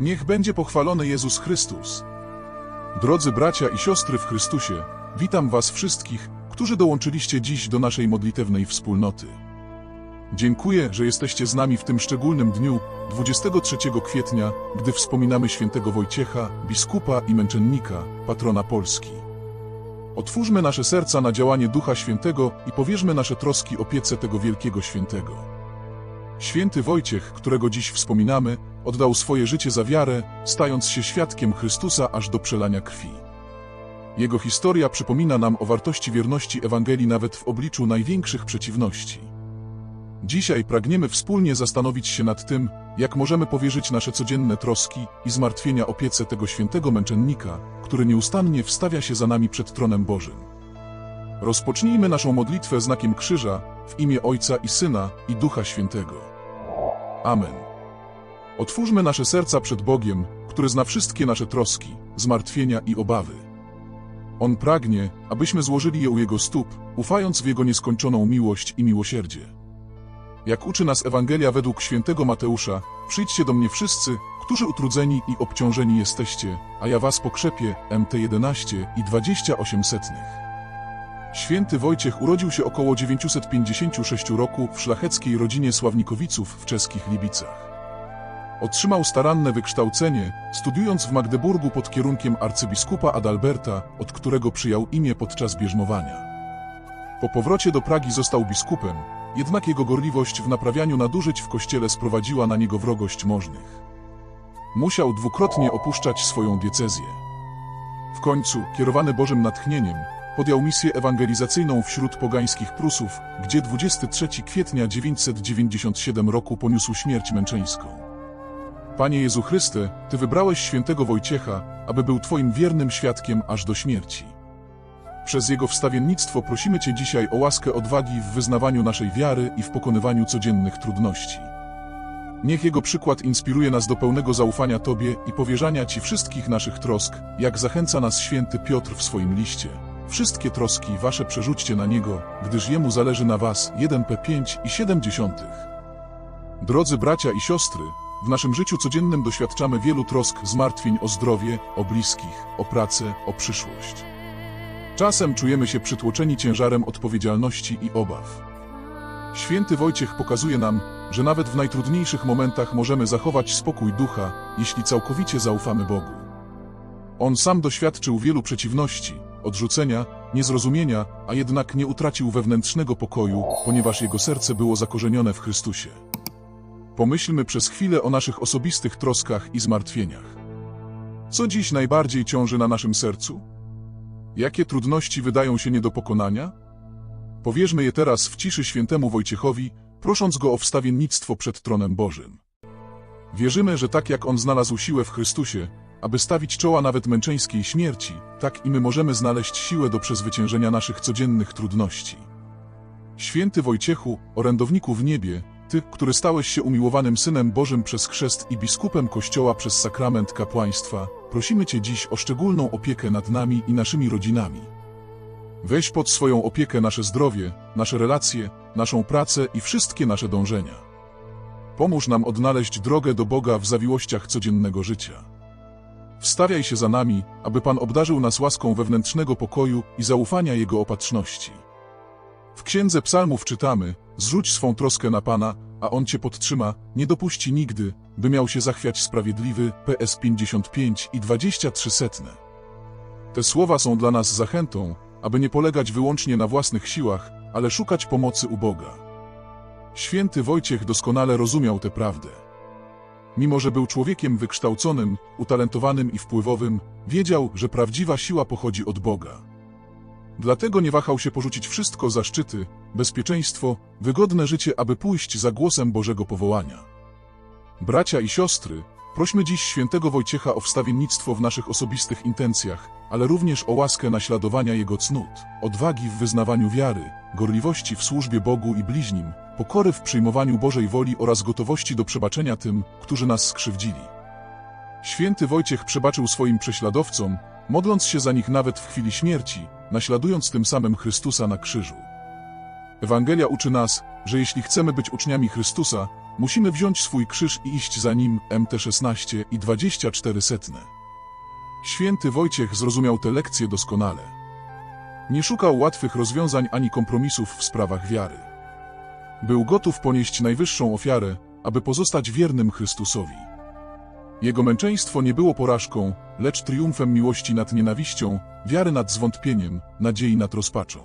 Niech będzie pochwalony Jezus Chrystus. Drodzy bracia i siostry w Chrystusie, witam Was wszystkich, którzy dołączyliście dziś do naszej modlitewnej wspólnoty. Dziękuję, że jesteście z nami w tym szczególnym dniu, 23 kwietnia, gdy wspominamy świętego Wojciecha, biskupa i męczennika, patrona Polski. Otwórzmy nasze serca na działanie Ducha Świętego i powierzmy nasze troski opiece tego wielkiego świętego. Święty Wojciech, którego dziś wspominamy, oddał swoje życie za wiarę, stając się świadkiem Chrystusa aż do przelania krwi. Jego historia przypomina nam o wartości wierności Ewangelii nawet w obliczu największych przeciwności. Dzisiaj pragniemy wspólnie zastanowić się nad tym, jak możemy powierzyć nasze codzienne troski i zmartwienia opiece tego świętego męczennika, który nieustannie wstawia się za nami przed tronem Bożym. Rozpocznijmy naszą modlitwę znakiem krzyża w imię Ojca i Syna i Ducha Świętego. Amen. Otwórzmy nasze serca przed Bogiem, który zna wszystkie nasze troski, zmartwienia i obawy. On pragnie, abyśmy złożyli je u Jego stóp, ufając w Jego nieskończoną miłość i miłosierdzie. Jak uczy nas Ewangelia według świętego Mateusza, przyjdźcie do mnie wszyscy, którzy utrudzeni i obciążeni jesteście, a ja was pokrzepię, MT 11 i 28 setnych. Święty Wojciech urodził się około 956 roku w szlacheckiej rodzinie Sławnikowiców w czeskich Libicach. Otrzymał staranne wykształcenie, studiując w Magdeburgu pod kierunkiem arcybiskupa Adalberta, od którego przyjął imię podczas bierzmowania. Po powrocie do Pragi został biskupem, jednak jego gorliwość w naprawianiu nadużyć w kościele sprowadziła na niego wrogość możnych. Musiał dwukrotnie opuszczać swoją diecezję. W końcu, kierowany Bożym natchnieniem, podjął misję ewangelizacyjną wśród pogańskich Prusów, gdzie 23 kwietnia 997 roku poniósł śmierć męczeńską. Panie Jezu Chryste, Ty wybrałeś świętego Wojciecha, aby był Twoim wiernym świadkiem aż do śmierci. Przez Jego wstawiennictwo prosimy Cię dzisiaj o łaskę odwagi w wyznawaniu naszej wiary i w pokonywaniu codziennych trudności. Niech Jego przykład inspiruje nas do pełnego zaufania Tobie i powierzania Ci wszystkich naszych trosk, jak zachęca nas święty Piotr w swoim liście. Wszystkie troski Wasze przerzućcie na Niego, gdyż Jemu zależy na Was 1p5 i 70. Drodzy bracia i siostry, w naszym życiu codziennym doświadczamy wielu trosk, zmartwień o zdrowie, o bliskich, o pracę, o przyszłość. Czasem czujemy się przytłoczeni ciężarem odpowiedzialności i obaw. Święty Wojciech pokazuje nam, że nawet w najtrudniejszych momentach możemy zachować spokój ducha, jeśli całkowicie zaufamy Bogu. On sam doświadczył wielu przeciwności, odrzucenia, niezrozumienia, a jednak nie utracił wewnętrznego pokoju, ponieważ jego serce było zakorzenione w Chrystusie. Pomyślmy przez chwilę o naszych osobistych troskach i zmartwieniach. Co dziś najbardziej ciąży na naszym sercu? Jakie trudności wydają się nie do pokonania? Powierzmy je teraz w ciszy świętemu Wojciechowi, prosząc go o wstawiennictwo przed tronem Bożym. Wierzymy, że tak jak on znalazł siłę w Chrystusie, aby stawić czoła nawet męczeńskiej śmierci, tak i my możemy znaleźć siłę do przezwyciężenia naszych codziennych trudności. Święty Wojciechu, orędowniku w niebie, Ty, który stałeś się umiłowanym Synem Bożym przez chrzest i biskupem Kościoła przez sakrament kapłaństwa, prosimy Cię dziś o szczególną opiekę nad nami i naszymi rodzinami. Weź pod swoją opiekę nasze zdrowie, nasze relacje, naszą pracę i wszystkie nasze dążenia. Pomóż nam odnaleźć drogę do Boga w zawiłościach codziennego życia. Wstawiaj się za nami, aby Pan obdarzył nas łaską wewnętrznego pokoju i zaufania Jego opatrzności. W Księdze Psalmów czytamy, zrzuć swą troskę na Pana, a On Cię podtrzyma, nie dopuści nigdy, by miał się zachwiać sprawiedliwy, PS 55 i 23 setne. Te słowa są dla nas zachętą, aby nie polegać wyłącznie na własnych siłach, ale szukać pomocy u Boga. Święty Wojciech doskonale rozumiał tę prawdę. Mimo, że był człowiekiem wykształconym, utalentowanym i wpływowym, wiedział, że prawdziwa siła pochodzi od Boga. Dlatego nie wahał się porzucić wszystko za szczyty, bezpieczeństwo, wygodne życie, aby pójść za głosem Bożego powołania. Bracia i siostry, prośmy dziś świętego Wojciecha o wstawiennictwo w naszych osobistych intencjach, ale również o łaskę naśladowania jego cnót, odwagi w wyznawaniu wiary, gorliwości w służbie Bogu i bliźnim, pokory w przyjmowaniu Bożej woli oraz gotowości do przebaczenia tym, którzy nas skrzywdzili. Święty Wojciech przebaczył swoim prześladowcom, modląc się za nich nawet w chwili śmierci, naśladując tym samym Chrystusa na krzyżu. Ewangelia uczy nas, że jeśli chcemy być uczniami Chrystusa, musimy wziąć swój krzyż i iść za nim MT16 i 24 setne. Święty Wojciech zrozumiał te lekcje doskonale. Nie szukał łatwych rozwiązań ani kompromisów w sprawach wiary. Był gotów ponieść najwyższą ofiarę, aby pozostać wiernym Chrystusowi. Jego męczeństwo nie było porażką, lecz triumfem miłości nad nienawiścią, wiary nad zwątpieniem, nadziei nad rozpaczą.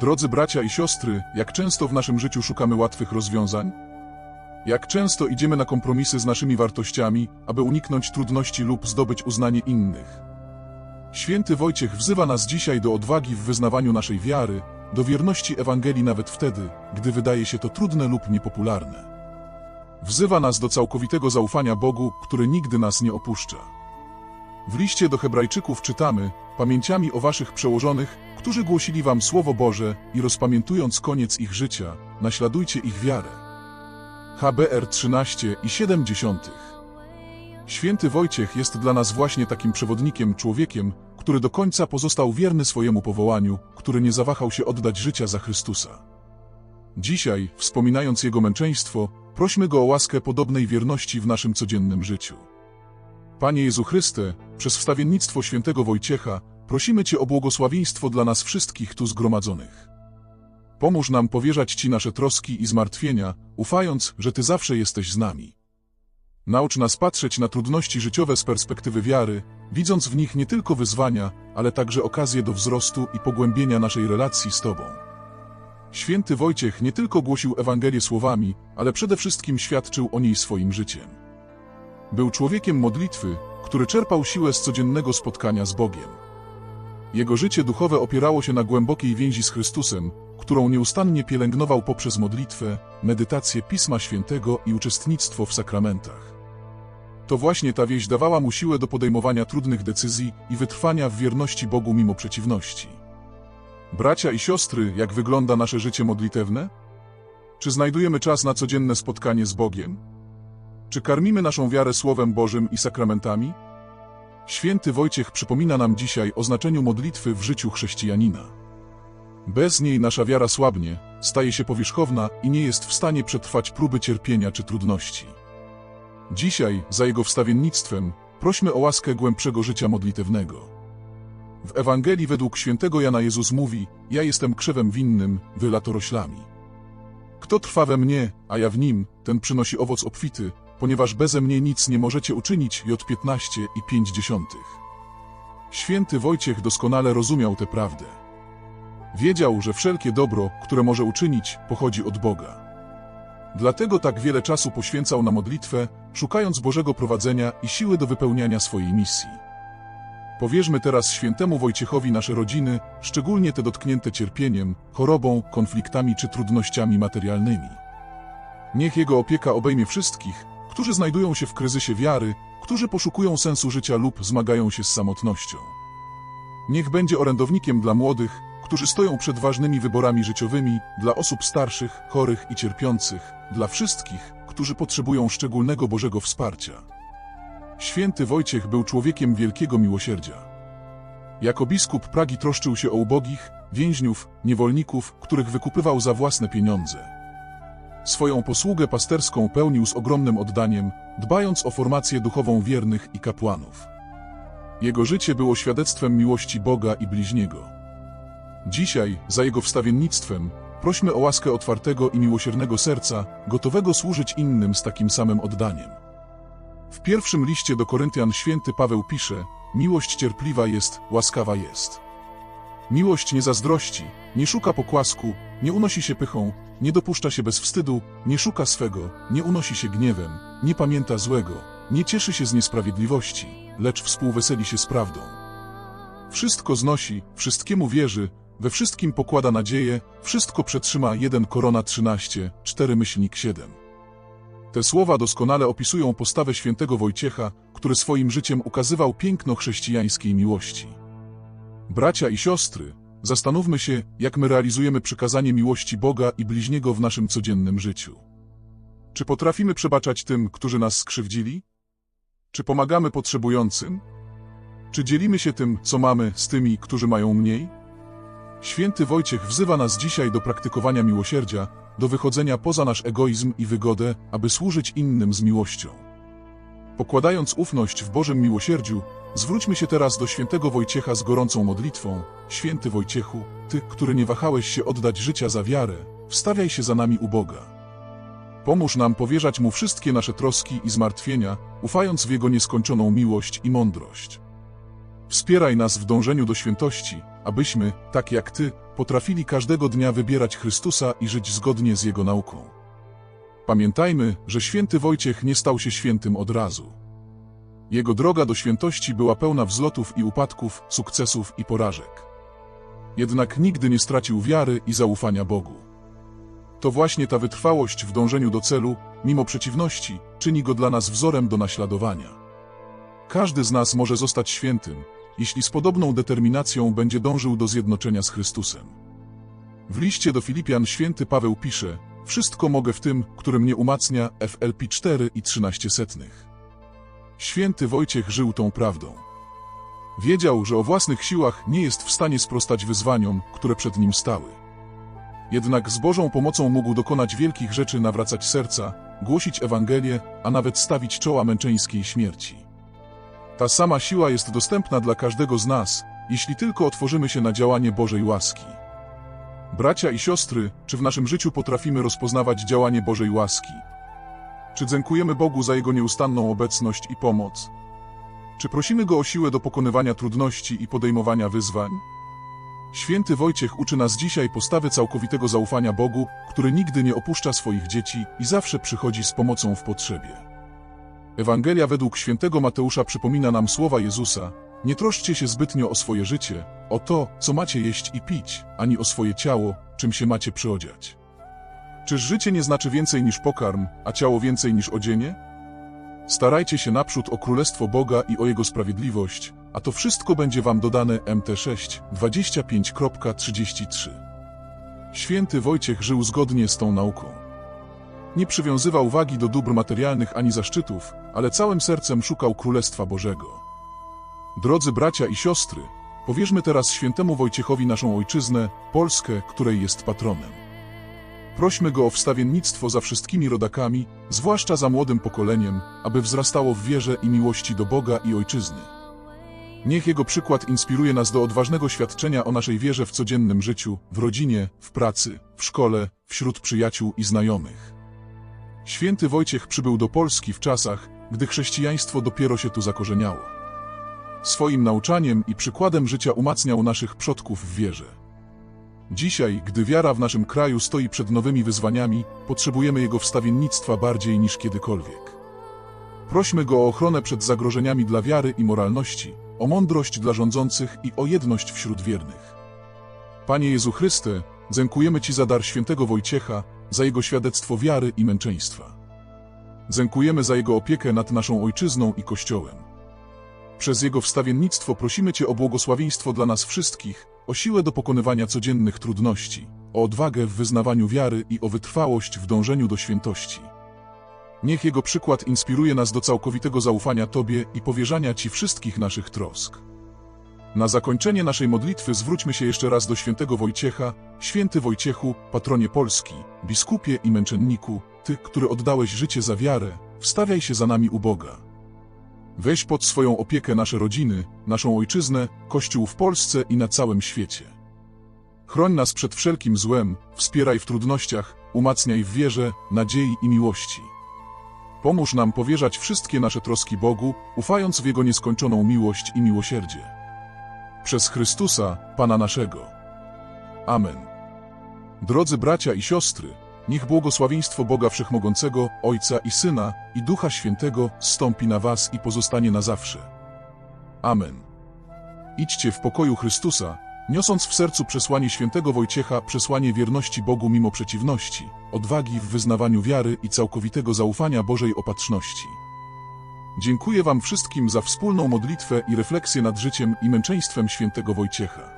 Drodzy bracia i siostry, jak często w naszym życiu szukamy łatwych rozwiązań? Jak często idziemy na kompromisy z naszymi wartościami, aby uniknąć trudności lub zdobyć uznanie innych? Święty Wojciech wzywa nas dzisiaj do odwagi w wyznawaniu naszej wiary, do wierności Ewangelii nawet wtedy, gdy wydaje się to trudne lub niepopularne. Wzywa nas do całkowitego zaufania Bogu, który nigdy nas nie opuszcza. W liście do Hebrajczyków czytamy: Pamięciami o waszych przełożonych, którzy głosili wam Słowo Boże i rozpamiętując koniec ich życia, naśladujcie ich wiarę. HBR 13 i 70. Święty Wojciech jest dla nas właśnie takim przewodnikiem, człowiekiem, który do końca pozostał wierny swojemu powołaniu, który nie zawahał się oddać życia za Chrystusa. Dzisiaj, wspominając Jego męczeństwo, prośmy Go o łaskę podobnej wierności w naszym codziennym życiu. Panie Jezu Chryste, przez wstawiennictwo świętego Wojciecha, prosimy Cię o błogosławieństwo dla nas wszystkich tu zgromadzonych. Pomóż nam powierzać Ci nasze troski i zmartwienia, ufając, że Ty zawsze jesteś z nami. Naucz nas patrzeć na trudności życiowe z perspektywy wiary, widząc w nich nie tylko wyzwania, ale także okazje do wzrostu i pogłębienia naszej relacji z Tobą. Święty Wojciech nie tylko głosił Ewangelię słowami, ale przede wszystkim świadczył o niej swoim życiem. Był człowiekiem modlitwy, który czerpał siłę z codziennego spotkania z Bogiem. Jego życie duchowe opierało się na głębokiej więzi z Chrystusem, którą nieustannie pielęgnował poprzez modlitwę, medytację Pisma Świętego i uczestnictwo w sakramentach. To właśnie ta wieść dawała mu siłę do podejmowania trudnych decyzji i wytrwania w wierności Bogu mimo przeciwności. Bracia i siostry, jak wygląda nasze życie modlitewne? Czy znajdujemy czas na codzienne spotkanie z Bogiem? Czy karmimy naszą wiarę Słowem Bożym i sakramentami? Święty Wojciech przypomina nam dzisiaj o znaczeniu modlitwy w życiu chrześcijanina. Bez niej nasza wiara słabnie, staje się powierzchowna i nie jest w stanie przetrwać próby cierpienia czy trudności. Dzisiaj, za jego wstawiennictwem, prośmy o łaskę głębszego życia modlitewnego. W Ewangelii według świętego Jana Jezus mówi: Ja jestem krzewem winnym, wy latoroślami. Kto trwa we mnie, a ja w nim, ten przynosi owoc obfity, ponieważ beze mnie nic nie możecie uczynić. J15 i 50. Święty Wojciech doskonale rozumiał tę prawdę. Wiedział, że wszelkie dobro, które może uczynić, pochodzi od Boga. Dlatego tak wiele czasu poświęcał na modlitwę, szukając Bożego prowadzenia i siły do wypełniania swojej misji. Powierzmy teraz świętemu Wojciechowi nasze rodziny, szczególnie te dotknięte cierpieniem, chorobą, konfliktami czy trudnościami materialnymi. Niech Jego opieka obejmie wszystkich, którzy znajdują się w kryzysie wiary, którzy poszukują sensu życia lub zmagają się z samotnością. Niech będzie orędownikiem dla młodych, którzy stoją przed ważnymi wyborami życiowymi, dla osób starszych, chorych i cierpiących, dla wszystkich, którzy potrzebują szczególnego Bożego wsparcia. Święty Wojciech był człowiekiem wielkiego miłosierdzia. Jako biskup Pragi troszczył się o ubogich, więźniów, niewolników, których wykupywał za własne pieniądze. Swoją posługę pasterską pełnił z ogromnym oddaniem, dbając o formację duchową wiernych i kapłanów. Jego życie było świadectwem miłości Boga i bliźniego. Dzisiaj, za jego wstawiennictwem, prośmy o łaskę otwartego i miłosiernego serca, gotowego służyć innym z takim samym oddaniem. W pierwszym liście do Koryntian święty Paweł pisze: Miłość cierpliwa jest, łaskawa jest. Miłość nie zazdrości, nie szuka pokłasku, nie unosi się pychą, nie dopuszcza się bez wstydu, nie szuka swego, nie unosi się gniewem, nie pamięta złego, nie cieszy się z niesprawiedliwości, lecz współweseli się z prawdą. Wszystko znosi, wszystkiemu wierzy, we wszystkim pokłada nadzieję, wszystko przetrzyma 1 Korona 13, 4 myślnik 7. Te słowa doskonale opisują postawę świętego Wojciecha, który swoim życiem ukazywał piękno chrześcijańskiej miłości. Bracia i siostry, zastanówmy się, jak my realizujemy przykazanie miłości Boga i bliźniego w naszym codziennym życiu. Czy potrafimy przebaczać tym, którzy nas skrzywdzili? Czy pomagamy potrzebującym? Czy dzielimy się tym, co mamy, z tymi, którzy mają mniej? Święty Wojciech wzywa nas dzisiaj do praktykowania miłosierdzia, do wychodzenia poza nasz egoizm i wygodę, aby służyć innym z miłością. Pokładając ufność w Bożym miłosierdziu, zwróćmy się teraz do świętego Wojciecha z gorącą modlitwą. Święty Wojciechu, Ty, który nie wahałeś się oddać życia za wiarę, wstawiaj się za nami u Boga. Pomóż nam powierzać Mu wszystkie nasze troski i zmartwienia, ufając w Jego nieskończoną miłość i mądrość. Wspieraj nas w dążeniu do świętości, abyśmy, tak jak Ty, potrafili każdego dnia wybierać Chrystusa i żyć zgodnie z Jego nauką. Pamiętajmy, że święty Wojciech nie stał się świętym od razu. Jego droga do świętości była pełna wzlotów i upadków, sukcesów i porażek. Jednak nigdy nie stracił wiary i zaufania Bogu. To właśnie ta wytrwałość w dążeniu do celu, mimo przeciwności, czyni go dla nas wzorem do naśladowania. Każdy z nas może zostać świętym, jeśli z podobną determinacją będzie dążył do zjednoczenia z Chrystusem. W liście do Filipian święty Paweł pisze: Wszystko mogę w tym, który mnie umacnia, FLP 4 i 13 setnych. Święty Wojciech żył tą prawdą. Wiedział, że o własnych siłach nie jest w stanie sprostać wyzwaniom, które przed nim stały. Jednak z Bożą pomocą mógł dokonać wielkich rzeczy, nawracać serca, głosić Ewangelię, a nawet stawić czoła męczeńskiej śmierci. Ta sama siła jest dostępna dla każdego z nas, jeśli tylko otworzymy się na działanie Bożej łaski. Bracia i siostry, czy w naszym życiu potrafimy rozpoznawać działanie Bożej łaski? Czy dziękujemy Bogu za Jego nieustanną obecność i pomoc? Czy prosimy Go o siłę do pokonywania trudności i podejmowania wyzwań? Święty Wojciech uczy nas dzisiaj postawy całkowitego zaufania Bogu, który nigdy nie opuszcza swoich dzieci i zawsze przychodzi z pomocą w potrzebie. Ewangelia według świętego Mateusza przypomina nam słowa Jezusa: Nie troszczcie się zbytnio o swoje życie, o to, co macie jeść i pić, ani o swoje ciało, czym się macie przyodziać. Czyż życie nie znaczy więcej niż pokarm, a ciało więcej niż odzienie? Starajcie się naprzód o Królestwo Boga i o Jego sprawiedliwość, a to wszystko będzie wam dodane MT6 25.33. Święty Wojciech żył zgodnie z tą nauką. Nie przywiązywał wagi do dóbr materialnych ani zaszczytów, ale całym sercem szukał Królestwa Bożego. Drodzy bracia i siostry, powierzmy teraz świętemu Wojciechowi naszą ojczyznę, Polskę, której jest patronem. Prośmy go o wstawiennictwo za wszystkimi rodakami, zwłaszcza za młodym pokoleniem, aby wzrastało w wierze i miłości do Boga i ojczyzny. Niech jego przykład inspiruje nas do odważnego świadczenia o naszej wierze w codziennym życiu, w rodzinie, w pracy, w szkole, wśród przyjaciół i znajomych. Święty Wojciech przybył do Polski w czasach, gdy chrześcijaństwo dopiero się tu zakorzeniało. Swoim nauczaniem i przykładem życia umacniał naszych przodków w wierze. Dzisiaj, gdy wiara w naszym kraju stoi przed nowymi wyzwaniami, potrzebujemy jego wstawiennictwa bardziej niż kiedykolwiek. Prośmy go o ochronę przed zagrożeniami dla wiary i moralności, o mądrość dla rządzących i o jedność wśród wiernych. Panie Jezu Chryste, dziękujemy Ci za dar świętego Wojciecha, za jego świadectwo wiary i męczeństwa. Dziękujemy za jego opiekę nad naszą ojczyzną i Kościołem. Przez jego wstawiennictwo prosimy Cię o błogosławieństwo dla nas wszystkich, o siłę do pokonywania codziennych trudności, o odwagę w wyznawaniu wiary i o wytrwałość w dążeniu do świętości. Niech Jego przykład inspiruje nas do całkowitego zaufania Tobie i powierzania Ci wszystkich naszych trosk. Na zakończenie naszej modlitwy zwróćmy się jeszcze raz do świętego Wojciecha, święty Wojciechu, patronie Polski, biskupie i męczenniku, Ty, który oddałeś życie za wiarę, wstawiaj się za nami u Boga. Weź pod swoją opiekę nasze rodziny, naszą ojczyznę, Kościół w Polsce i na całym świecie. Chroń nas przed wszelkim złem, wspieraj w trudnościach, umacniaj w wierze, nadziei i miłości. Pomóż nam powierzać wszystkie nasze troski Bogu, ufając w Jego nieskończoną miłość i miłosierdzie. Przez Chrystusa, Pana naszego. Amen. Drodzy bracia i siostry, niech błogosławieństwo Boga Wszechmogącego, Ojca i Syna, i Ducha Świętego stąpi na was i pozostanie na zawsze. Amen. Idźcie w pokoju Chrystusa, niosąc w sercu przesłanie świętego Wojciecha, przesłanie wierności Bogu mimo przeciwności, odwagi w wyznawaniu wiary i całkowitego zaufania Bożej opatrzności. Dziękuję Wam wszystkim za wspólną modlitwę i refleksję nad życiem i męczeństwem świętego Wojciecha.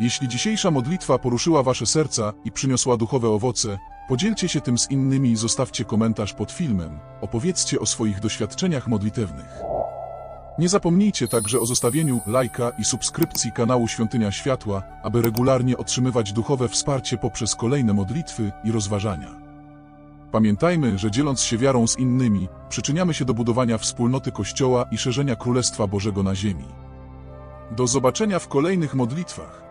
Jeśli dzisiejsza modlitwa poruszyła Wasze serca i przyniosła duchowe owoce, podzielcie się tym z innymi i zostawcie komentarz pod filmem, opowiedzcie o swoich doświadczeniach modlitewnych. Nie zapomnijcie także o zostawieniu lajka i subskrypcji kanału Świątynia Światła, aby regularnie otrzymywać duchowe wsparcie poprzez kolejne modlitwy i rozważania. Pamiętajmy, że dzieląc się wiarą z innymi, przyczyniamy się do budowania wspólnoty Kościoła i szerzenia Królestwa Bożego na ziemi. Do zobaczenia w kolejnych modlitwach.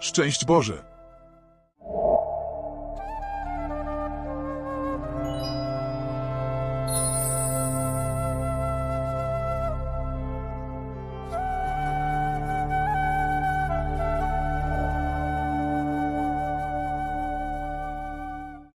Szczęść Boże!